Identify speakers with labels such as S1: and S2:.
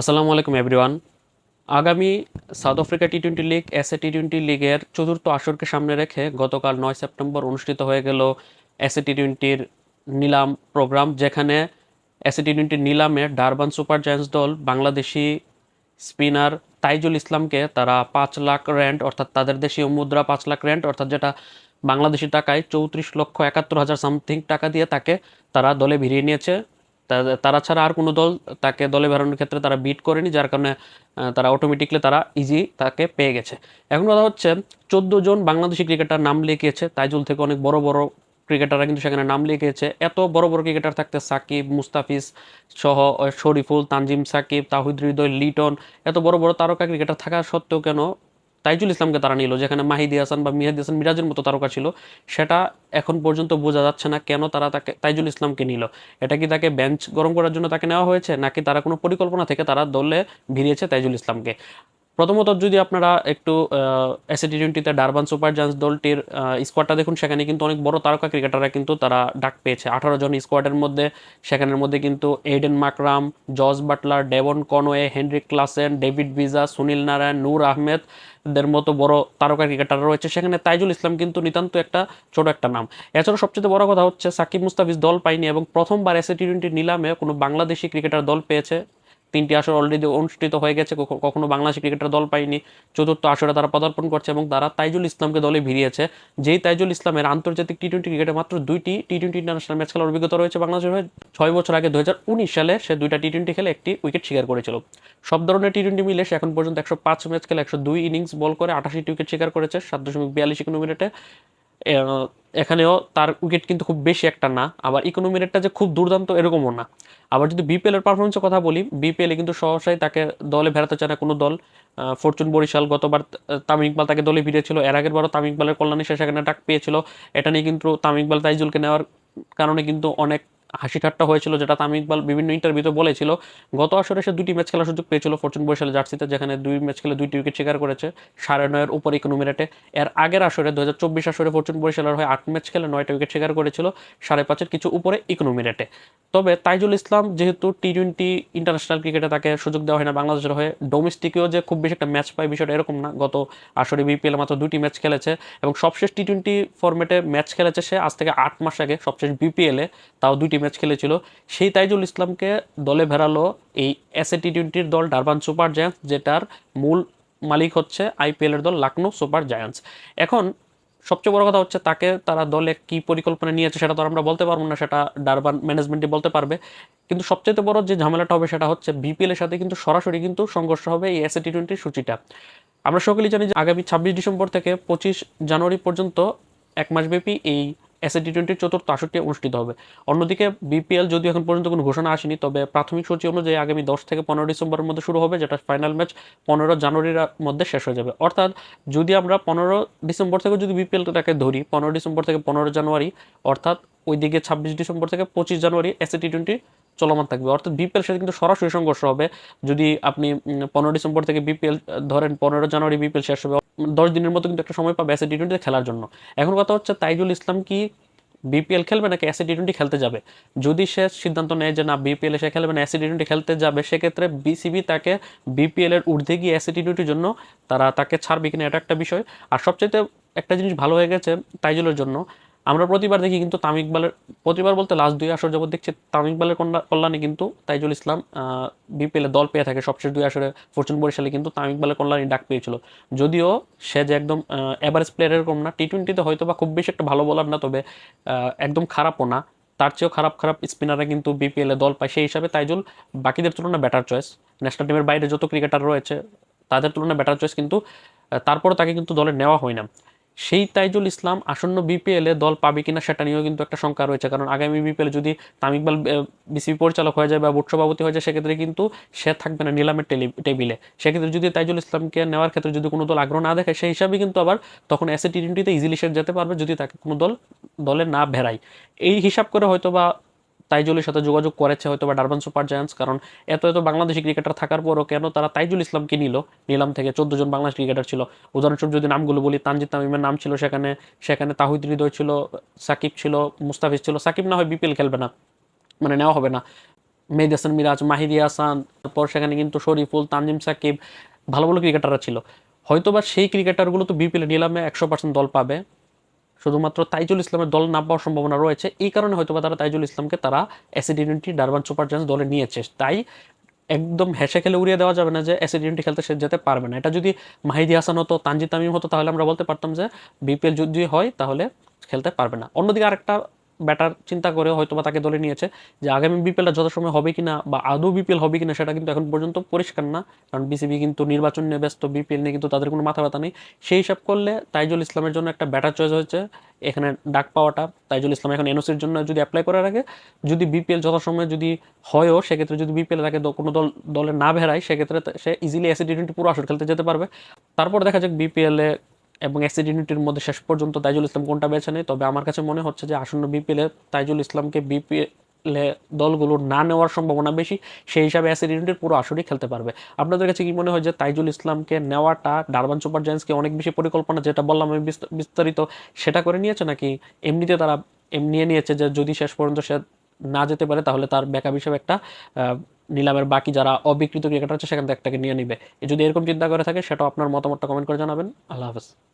S1: আসসালামু আলাইকুম এভরিওয়ান আগামী South Africa T twenty league SA T twenty লিগের চতুর্থ আসরকে সামনে রেখে গতকাল নয় সেপ্টেম্বর অনুষ্ঠিত হয়ে গেল এসএ টি টোয়েন্টির নিলাম প্রোগ্রাম, যেখানে এসএ টি টোয়েন্টির নিলামে ডারবান সুপার জায়ান্টস দল, বাংলাদেশি স্পিনার তাইজুল ইসলামকে তারা পাঁচ লাখ র্যান্ড অর্থাৎ তাদের দেশীয় মুদ্রা পাঁচ লাখ র্যান্ড অর্থাৎ যেটা বাংলাদেশি টাকায় চৌত্রিশ লক্ষ একাত্তর হাজার সামথিং টাকা দিয়ে তাকে তারা দলে ভিড়িয়ে নিয়েছে। তারা ছাড়া আর কোনো দল তাকে দলে বেরোনোর ক্ষেত্রে তারা বিট করেনি, যার কারণে তারা অটোমেটিকলি তারা ইজি তাকে পেয়ে গেছে। এখন কথা হচ্ছে, চোদ্দ জন বাংলাদেশি ক্রিকেটার নাম লিখিয়েছে, তাইজুল থেকে অনেক বড় বড় ক্রিকেটাররা কিন্তু সেখানে নাম লিখিয়েছে। এত বড় বড় ক্রিকেটার থাকতে সাকিব, মুস্তাফিজ সহ শরীফুল, তানজিম সাকিব, তাহিদ হৃদয়, লিটন, এত বড় বড় তারকা ক্রিকেটার থাকা সত্ত্বেও কেন তাইজুল ইসলামকে তারা নিল, যেখানে মাহিদি হাসান বা মিহাদি হাসান মিরাজের মতো তারকা ছিল, সেটা এখন পর্যন্ত বোঝা যাচ্ছে না কেন তারা তাকে, তাইজুল ইসলামকে নিল। এটা কি তাকে বেঞ্চ গরম করার জন্য তাকে নেওয়া হয়েছে, নাকি তারা কোনো পরিকল্পনা থেকে তারা দলে ভিড়িয়েছে তাইজুল ইসলামকে? প্রথমত যদি আপনারা একটু এসএ টি টোয়েন্টিতে ডারবান সুপার জায়ান্টস দলটির স্কোয়াডটা দেখুন, সেখানে কিন্তু অনেক বড় তারকা ক্রিকেটাররা কিন্তু তারা ডাক পেয়েছে। আঠারো জন স্কোয়াডের মধ্যে, সেখানের মধ্যে কিন্তু Aiden Markram George Buttler Devon Conway Heinrich Klaasen David Wiese Sunil Narine নূর আহমেদ দের মতো বড় তারকা ক্রিকেটার রয়েছে। সেখানে তাইজুল ইসলাম কিন্তু নিতান্ত একটা ছোট একটা নাম। এছাড়া সবচেয়ে বড় কথা হচ্ছে সাকিব মুস্তাফিজ দল পায়নি এবং প্রথমবার এসএ টি টোয়েন্টি নিলামে কোনো বাংলাদেশি ক্রিকেটার দল পেয়েছে। তিনটি আসর অলরেডি অনুষ্ঠিত হয়ে গেছে কখ- কখনো বাংলাদেশি ক্রিকেটার দল পায়নি চতুর্থ আসরে তারা পদার্পণ করছে এবং তারা তাইজুল ইসলামকে দলে ভিড়িয়েছে। যেই তাইজুল ইসলামের আন্তর্জাতিক টি টোয়েন্টি ক্রিকেটে মাত্র দুইটি টি টোয়েন্টি ইন্টারন্যাশনাল ম্যাচ খেলার অভিজ্ঞতা রয়েছে বাংলাদেশের হয়ে ছয় বছর আগে দু হাজার উনিশ সালে সে দুইটা টি টোয়েন্টি খেলে একটি উইকেট শিকার করেছিল। সব ধরনের টি টোয়েন্টি মিলে সে এখন পর্যন্ত একশো পাঁচ ম্যাচ খেলে একশো দুই ইনিংস বল করে আঠাশিটি উইকেট শিকার করেছে সাত দশমিক বিয়াল্লিশ ইকোনো মিনিটে আহ, এখানেও তার উইকেট কিন্তু খুব বেশি একটা না, আবার ইকোনমি রেটটা যে খুব দুর্দান্ত এরকমও না। আবার যদি বিপিএলের পারফরমেন্সের কথা বলি বিপিএলে কিন্তু সহসাই তাকে দলে ভেড়াতে চায় না কোনো দল। ফরচুন বরিশাল গতবার তামিম ইকবাল তাকে দলে ভিড়িয়েছিল এর আগের বারও তামিম ইকবালের কল্যাণে সে সেখানে ডাক পেয়েছিল। এটা নিয়ে কিন্তু তামিম ইকবাল তাইজুলকে নেওয়ার কারণে কিন্তু অনেক হাসি ঠাট্টা হয়েছিল যেটা তামিম ইকবাল বিভিন্ন ইন্টারভিউতে বলেছিল, গত আসরে সে দুটি ম্যাচ খেলার সুযোগ পেয়েছিল ফরচুন বরিশাল জার্সিতে, যেখানে দুই ম্যাচ খেলে দুইটি উইকেট শিকার করেছে সাড়ে নয়ের উপর ইকোনমি রেটে এর আগের আসরে দু হাজার চব্বিশ আসরে ফরচুন বরিশালের হয়ে আট ম্যাচ খেলে নয়টা উইকেট শিকার করেছিল, সাড়ে পাঁচের কিছু উপরে ইকোনমি রেটে তবে তাইজুল ইসলাম যেহেতু টি টোয়েন্টি ইন্টারন্যাশনাল ক্রিকেটে তাকে সুযোগ দেওয়া হয় না, বাংলাদেশের হয়ে ডোমেস্টিকেও যে খুব বেশি একটা ম্যাচ পায় বিষয়টা এরকম না। গত আসরে বিপিএল মাত্র দুটি ম্যাচ খেলেছে এবং সবশেষ টি টোয়েন্টি ফরম্যাটে ম্যাচ খেলেছে সে আজ থেকে আট মাস আগে, সবশেষ বিপিএলে তাও দুইটি ম্যাচ খেলেছিল। সেই তাইজুল ইসলামকে দলে ভেড়ালো এই এসএ টি টোয়েন্টির দল ডারবান সুপার জায়ান্টস, যেটার মূল মালিক হচ্ছে আইপিএল এর দল লাকনো সুপার জায়ান্টস। এখন সবচেয়ে বড় কথা হচ্ছে তাকে তারা দলে কি পরিকল্পনা নিয়েছে সেটা তো আমরা বলতে পারব না, সেটা ডারবান ম্যানেজমেন্টই বলতে পারবে। কিন্তু সবচেয়ে বড় যে ঝামেলাটা হবে সেটা হচ্ছে বিপিএলের সাথে কিন্তু সরাসরি কিন্তু সংঘর্ষ হবে এই এসএ টি টোয়েন্টির সূচিটা। আমরা সকলেই জানি যে আগামী ছাব্বিশ ডিসেম্বর থেকে পঁচিশ জানুয়ারি পর্যন্ত এক মাসব্যাপী এই এসএ টি টোয়েন্টির চতুর্থ আসরটি অনুষ্ঠিত হবে। অন্যদিকে বিপিএল যদিও এখন পর্যন্ত কোনো ঘোষণা আসেনি, তবে প্রাথমিক সূচি অনুযায়ী আগামী দশ থেকে পনেরো ডিসেম্বরের মধ্যে শুরু হবে, যেটা ফাইনাল ম্যাচ পনেরো জানুয়ারির মধ্যে শেষ হয়ে যাবে। অর্থাৎ যদি আমরা পনেরো ডিসেম্বর থেকে যদি বিপিএলটাকে ধরি, পনেরো ডিসেম্বর থেকে পনেরো জানুয়ারি, অর্থাৎ ওইদিকে ছাব্বিশ ডিসেম্বর থেকে পঁচিশ জানুয়ারি এসএটি টোয়েন্টি চলমান থাকবে। অর্থাৎ বিপিএল সাথে কিন্তু সরাসরি সংঘর্ষ হবে। যদি আপনি পনেরো ডিসেম্বর থেকে বিপিএল ধরেন পনেরো জানুয়ারি বিপিএল শেষ হবে দশ দিনের মতো কিন্তু একটা সময় পাবে এসএ টি টোয়েন্টিতে খেলার জন্য। এখন কথা হচ্ছে, তাইজুল ইসলাম কি বিপিএল খেলবে নাকি এসএ টি টোয়েন্টি খেলতে যাবে? যদি সে সিদ্ধান্ত নেয় যে না বিপিএল সে খেলবে না এসএ টি টোয়েন্টি খেলতে যাবে, সেক্ষেত্রে বিসিবি তাকে বিপিএল এর ঊর্ধ্বে গিয়ে এসএ টি টোয়েন্টির জন্য তারা তাকে ছাড়বে কিনা, এটা একটা বিষয়। আর সবচেয়ে একটা জিনিস ভালো হয়ে গেছে তাইজুলের জন্য আমরা প্রতিবার দেখি কিন্তু তামিম ইকবালের প্রতিবার বলতে লাস্ট দুই আসর যাবত দেখছি তামিম ইকবালের কল্যাণে কিন্তু তাইজুল ইসলাম বিপিএল দল পেয়ে থাকে সবশেষ দুই আসরে। ফরচুন বরিশালে কিন্তু তামিম ইকবালের কল্যাণে ডাক পেয়েছিল। যদিও সে যে একদম এভারেজ প্লেয়ার এরকম না টি টোয়েন্টিতে হয়তো বা খুব বেশি একটা ভালো বলার না তবে একদম খারাপও না। তার চেয়েও খারাপ খারাপ স্পিনাররা কিন্তু বিপিএলে দল পায়। সেই হিসাবে তাইজুল বাকিদের তুলনায় ব্যাটার চয়েস ন্যাশনাল টিমের বাইরে যত ক্রিকেটার রয়েছে তাদের তুলনায় ব্যাটার চয়েস কিন্তু আহ, তারপরও তাকে কিন্তু দলে নেওয়া হয় না। সেই তাইজুল ইসলাম আসন্ন বিপিএল দল পাবে কিনা সেটা নিয়েও কিন্তু একটা শঙ্কা রয়েছে। কারণ আগামী বিপিএল যদি তামিকবাল বিসিবি পরিচালক হয়ে যায় বা বোর্ড সভাপতি হয়ে যায়, সেক্ষেত্রে কিন্তু সে থাকবে না নিলামের টেবিলে। সেক্ষেত্রে যদি তাইজুল ইসলামকে নেওয়ার ক্ষেত্রে যদি কোনো দল আগ্রহ না দেখে, সেই হিসাবে কিন্তু আবার তখন এসএ টি টোয়েন্টিতে ইজিলি সে যেতে পারবে যদি তাকে কোনো দল, দলে না ভেড়ায়। এই হিসাব করে হয়তো বা তাইজুলের সাথে যোগাযোগ করেছে হয়তো বা ডারবান সুপার জায়ান্টস, কারণ এত এত বাংলাদেশি ক্রিকেটার থাকার পরও কেন তারা তাইজুল ইসলামকে নিল? নিলাম থেকে চোদ্দ জন বাংলাদেশ ক্রিকেটার ছিল। উদাহরণস্বরূপ যদি নামগুলো বলি, তানজিদ তামিমের নাম ছিল সেখানে সেখানে তাহিদ হৃদয় ছিল, সাকিব ছিল, মুস্তাফিজ ছিল, সাকিব না হয় বিপিএল খেলবে না মানে নেওয়া হবে না। মেহেদি হাসান মিরাজ, মাহিদি হাসান, তারপর সেখানে কিন্তু শরীফুল, তানজিম সাকিব, ভালো ভালো ক্রিকেটাররা ছিল। হয়তোবা সেই ক্রিকেটারগুলো তো বিপিএল নিলামে একশো পার্সেন্ট দল পাবে। শুধুমাত্র তাইজুল ইসলামের দল না পাওয়ার সম্ভাবনা রয়েছে। এই কারণে হয়তোবা তারা তাইজুল ইসলামকে তারা অ্যাসিডেন্টি ডারবান সুপার জায়ান্স দলে নিয়েছে। তাই একদম হেসে খেলে উড়িয়ে দেওয়া যাবে না যে অ্যাসিডেন্টি খেলতে সে যেতে পারবে না। এটা যদি মাহিদি হাসান হতো তানজি তামিম হতো, তাহলে আমরা বলতে পারতাম যে বিপিএল যদি হয়, তাহলে খেলতে পারবে না। অন্যদিকে আরেকটা ব্যাটার চিন্তা করে হয়তো বা তাকে দলে নিয়েছে যে আগামী বিপিএলটা যথাসময় হবে কিনা বা আদৌ বিপিএল হবে কিনা সেটা কিন্তু এখন পর্যন্ত পরিষ্কার না। কারণ বিসিবি কিন্তু নির্বাচন নিয়ে ব্যস্ত, বিপিএল নিয়ে কিন্তু তাদের কোনো মাথা ব্যথা নেই। সেই হিসাব করলে তাইজুল ইসলামের জন্য একটা ব্যাটার চয়েস হয়েছে। এখানে ডাক পাওয়াটা, তাইজুল ইসলাম এখন এনওসির জন্য যদি অ্যাপ্লাই করে রাখে যদি বিপিএল যথাসময়ে যদি হয়ও, সেক্ষেত্রে যদি বিপিএল তাকে কোনো দল, দলে না বেরায়, সেক্ষেত্রে সে ইজিলি অ্যাসিড টোয়েন্টি পুরো আসর খেলতে যেতে পারবে। তারপর দেখা যাক বিপিএলে এবং অ্যাসিড ইউনিটির মধ্যে শেষ পর্যন্ত তাইজুল ইসলাম কোনটা বেছে নেয়? তবে আমার কাছে মনে হচ্ছে যে আসন্ন বিপিএলে তাইজুল ইসলামকে বিপিএলে দলগুলো না নেওয়ার সম্ভাবনা বেশি, সেই হিসাবে অ্যাসিড ইউনিটের পুরো আসরই খেলতে পারবে। আপনাদের কাছে কি মনে হয় যে তাইজুল ইসলামকে নেওয়াটা ডারবান সুপার জায়ান্টসকে অনেক বেশি পরিকল্পনা, যেটা বললাম আমি বিস্ত- বিস্তারিত, সেটা করে নিয়েছে নাকি এমনিতে তারা নিয়ে নিয়েছে যে যদি শেষ পর্যন্ত সে না যেতে পারে তাহলে তার ব্যাকআপ হিসেবে একটা নিলামের বাকি যারা অবিকৃত ক্রিকেটার আছে, সেখান থেকে একটাকে নিয়ে নিবে। যদি এরকম চিন্তা করে থাকে, সেটাও আপনার মতামতটা কমেন্ট করে জানাবেন। আল্লাহ হাফেজ।